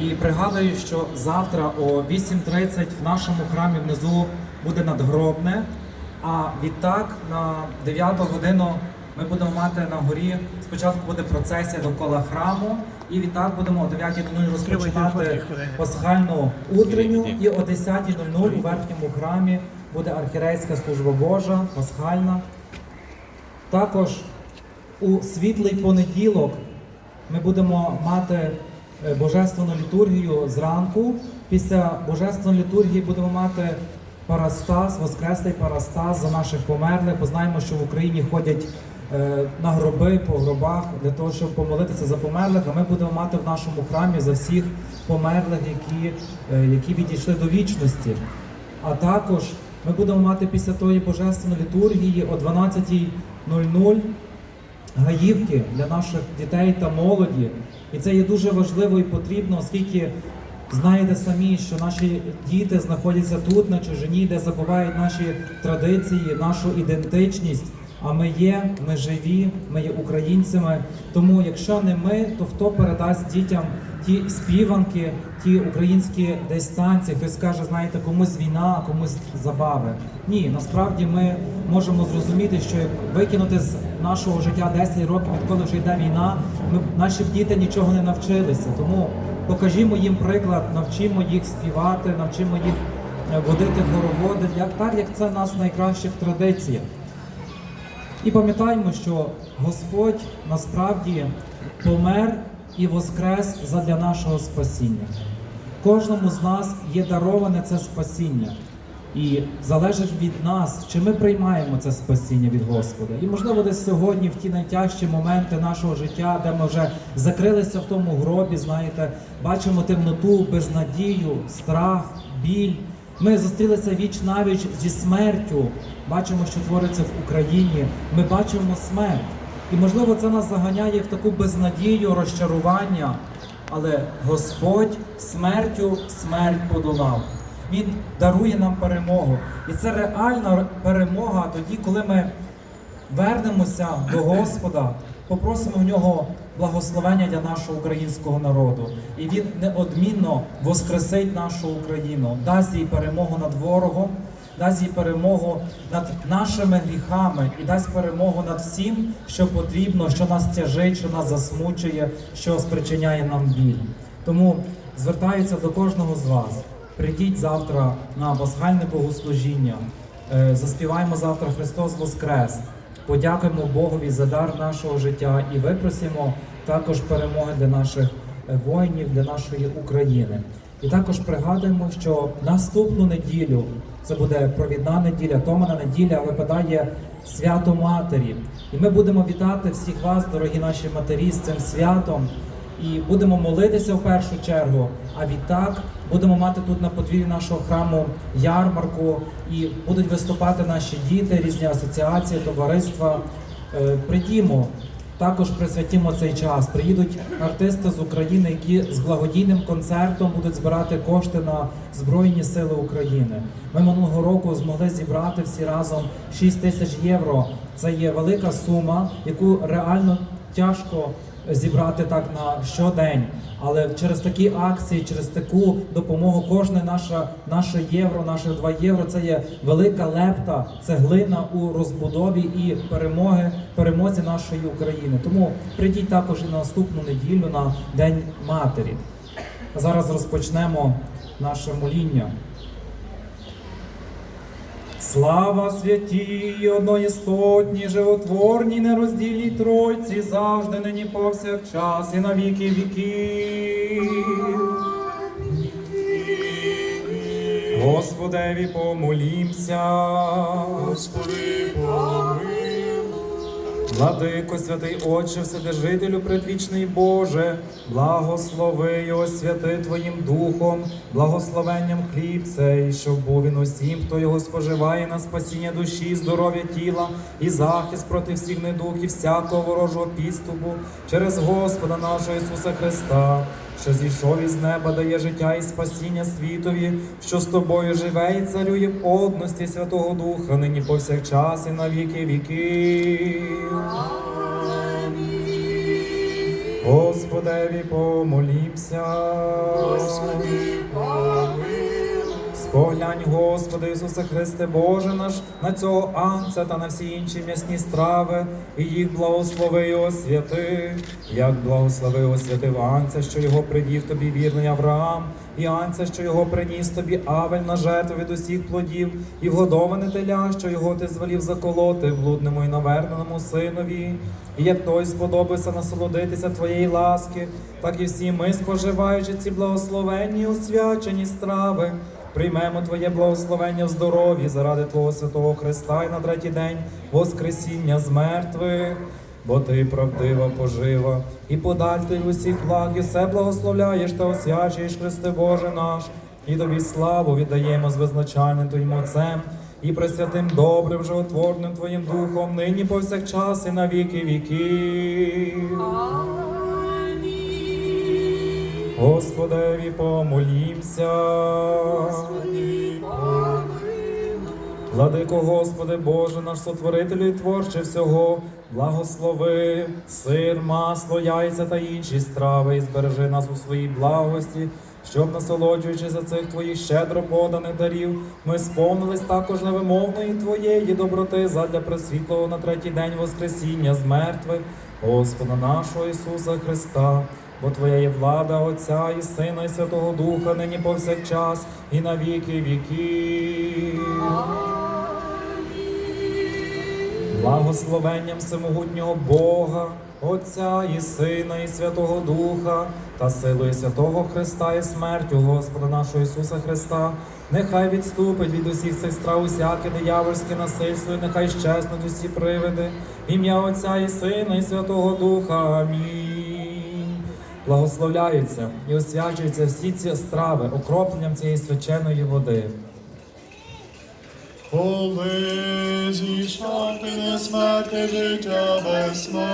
І пригадую, що завтра о 8.30 в нашому храмі внизу буде надгробне. А відтак на 9 годину ми будемо мати на горі. Спочатку буде процесія довкола храму, і відтак будемо о 9.00 розпочинати пасхальну утренню. І о 10.00 у верхньому храмі буде архірейська служба Божа, пасхальна. Також у світлий понеділок ми будемо мати божественну літургію зранку. Після божественної літургії будемо мати парастас, воскреслий парастас за наших померлих. Бо знаємо, що в Україні ходять е, на гроби по гробах для того, щоб помолитися за померлих. А ми будемо мати в нашому храмі за всіх померлих, які, е, які відійшли до вічності. А також ми будемо мати після тої божественної літургії о 12.00 гаївки для наших дітей та молоді. І це є дуже важливо і потрібно, оскільки знаєте самі, що наші діти знаходяться тут, на чужині, де забувають наші традиції, нашу ідентичність. А ми є, ми живі, ми є українцями. Тому, якщо не ми, то хто передасть дітям ті співанки, ті українські десь танці? Хтось каже, знаєте, комусь війна, комусь забави. Ні, насправді ми можемо зрозуміти, що викинути з нашого життя 10 років, відколи вже йде війна, ми наші діти нічого не навчилися. Тому покажімо їм приклад, навчимо їх співати, навчимо їх е, водити хороводи, як так, як це в нас в найкращих традиціях. І пам'ятаємо, що Господь насправді помер і воскрес задля нашого спасіння. Кожному з нас є дароване це спасіння. І залежить від нас, чи ми приймаємо це спасіння від Господа. І можливо, десь сьогодні, в ті найтяжчі моменти нашого життя, де ми вже закрилися в тому гробі, знаєте, бачимо темноту, безнадію, страх, біль. Ми зустрілися віч навіч зі смертю. Бачимо, що твориться в Україні. Ми бачимо смерть. І можливо, це нас заганяє в таку безнадію, розчарування. Але Господь смертю смерть подолав. Він дарує нам перемогу. І це реальна перемога тоді, коли ми вернемося до Господа, попросимо в нього благословення для нашого українського народу. І він неодмінно воскресить нашу Україну, дасть їй перемогу над ворогом, дасть їй перемогу над нашими гріхами і дасть перемогу над всім, що потрібно, що нас тяжить, що нас засмучує, що спричиняє нам біль. Тому звертаюся до кожного з вас. Прийдіть завтра на пасхальне богослужіння. Е, Заспіваємо завтра Христос Воскрес. Подякуємо Богові за дар нашого життя і випросимо також перемоги для наших е, воїнів, для нашої України. І також пригадуємо, що наступну неділю це буде провідна неділя, томана неділя, випадає свято Матері. І ми будемо вітати всіх вас, дорогі наші матері, з цим святом. І будемо молитися в першу чергу. А відтак будемо мати тут на подвір'ї нашого храму ярмарку, і будуть виступати наші діти, різні асоціації, товариства. Е, Прийдімо, також присвятімо цей час. Приїдуть артисти з України, які з благодійним концертом будуть збирати кошти на Збройні Сили України. Ми минулого року змогли зібрати всі разом 6 тисяч євро. Це є велика сума, яку реально тяжко зібрати так на щодень. Але через такі акції, через таку допомогу, кожне наше, наше євро, наше 2 євро це є велика лепта, це глина у розбудові і перемоги, перемозі нашої України. Тому прийдіть також і на наступну неділю на День Матері. Зараз розпочнемо наше моління. Слава святій, одноєстотній, животворній, нероздільній Тройці, завжди нині повсякчас і на віки віків. Господеві помолімся. Господи, помилуй. Владико, святий Отче, Вседержителю, предвічний Боже, благослови його святи Твоїм Духом, благословенням хліб цей, щоб був він усім, хто його споживає на спасіння душі, здоров'я тіла і захист проти всіх недуг і всякого ворожого підступу через Господа нашого Ісуса Христа, що зійшов із неба, дає життя і спасіння світові, що з тобою живе і царює в одності Святого Духа, нині повсякчас і на віки віків. Господеві помолімся. Господи, помилуй. Споглянь, Господи Ісусе Христе, Боже наш, на цього анця та на всі інші м'ясні страви, і їх благослови і освяти, як благословив освятив анця, що його придів тобі вірний Авраам, і анця, що його приніс тобі Авель на жертву від усіх плодів, і вгодоване теля, що його ти звелів заколоти блудному і наверненому синові. І як той сподобався насолодитися твоєї ласки, так і всі ми, споживаючи ці благословенні освячені страви, приймемо Твоє благословення в здоров'ї заради Твого святого Христа і на третій день Воскресіння з мертвих. Бо ти правдива пожива, і податель усіх благ, і все благословляєш та освячуєш Христе Боже наш, і тобі славу віддаємо з визначальним Твоїм Отцем, і пресвятим добрим, животворним Твоїм Духом, нині повсякчас і на віки віків. Господеві помолімся. Господи. Владико Господи Боже, наш сотворителю і творче всього, благослови сир, масло, яйця та інші страви, і збережи нас у своїй благості, щоб, насолоджуючись за цих твоїх щедро поданих дарів, ми сповнились також невимовної Твоєї доброти задля пресвітлого на третій день Воскресіння з мертвих, Господа нашого Ісуса Христа. Бо Твоя є влада Отця і Сина, і Святого Духа, нині повсякчас, і на віки віків. Благословенням всемогутнього Бога, Отця і Сина, і Святого Духа, та силою Святого Христа і смертю Господа нашого Ісуса Христа, нехай відступить від усіх цих страв усяке диявольське насильство, і нехай щезнуть усі привиди, ім'я Отця і Сина, і Святого Духа. Амінь. Благословляються і освячуються всі ці страви окропленням цієї свяченої води. Коли зійшов ти не смерти життя безсмертне,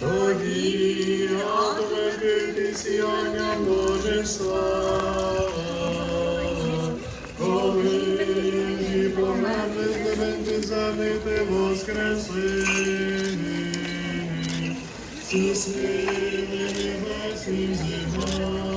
тоді отвергти сіяння Божих слав. Всі сили небесні зіграли.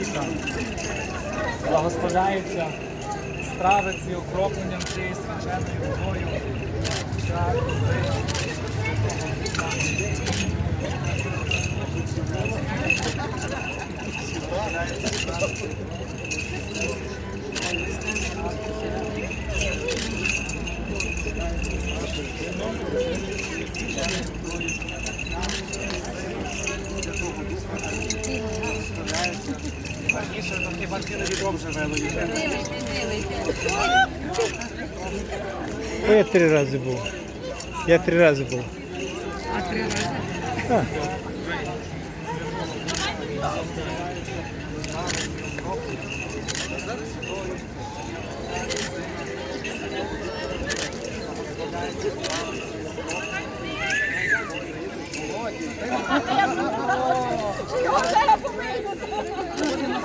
Диригента. Благословляються страви ці окропленням цією свяченою водою. Ну, Я три рази був. Я три рази був. А три рази.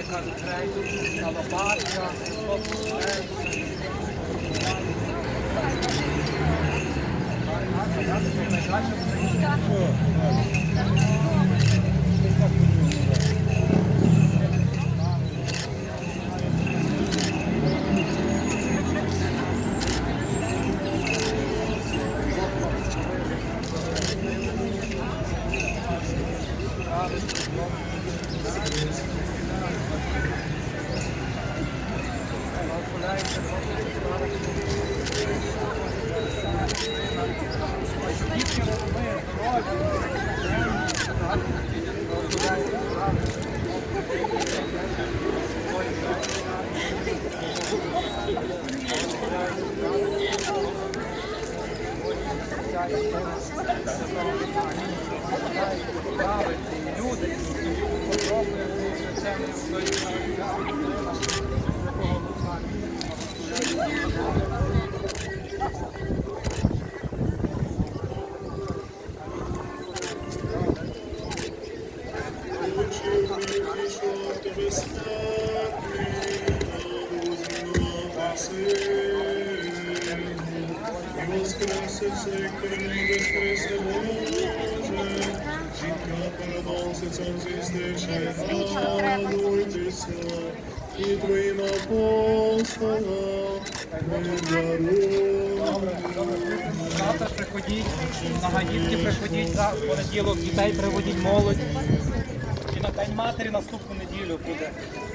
jechali kraju, na lopatka, poput люди, Thank you. Воскреситься, Христе Боже, життя переноситься в звістише, радуйтеся, і Твоїм апостолам ми даруємо. Завтра приходіть, на гаївки приходіть, за понеділок дітей приводіть молодь. І на День матері наступну неділю буде.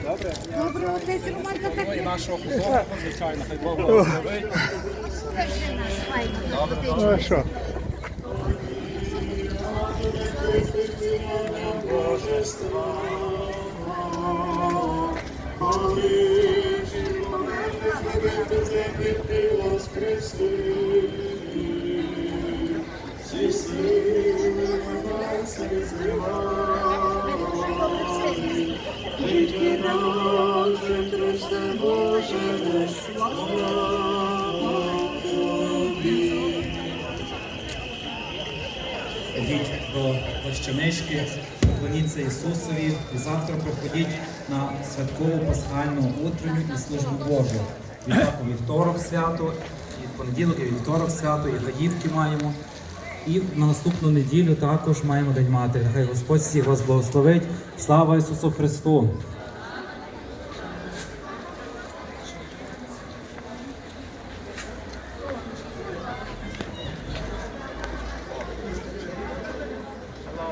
Добре? Добре, отець Романка Ну і нашого художника, звичайно, хай Бог благословить. Ну а що? Йдіть до плащанички, поклоніться Ісусові і завтра приходіть на святкову пасхальну утренню і службу Божу. Відтак у вівторок свято, і в понеділок, і вівторок свято, і гаївки маємо. І на наступну неділю також маємо День Матері. Хай Господь всіх вас благословить. Слава Ісусу Христу!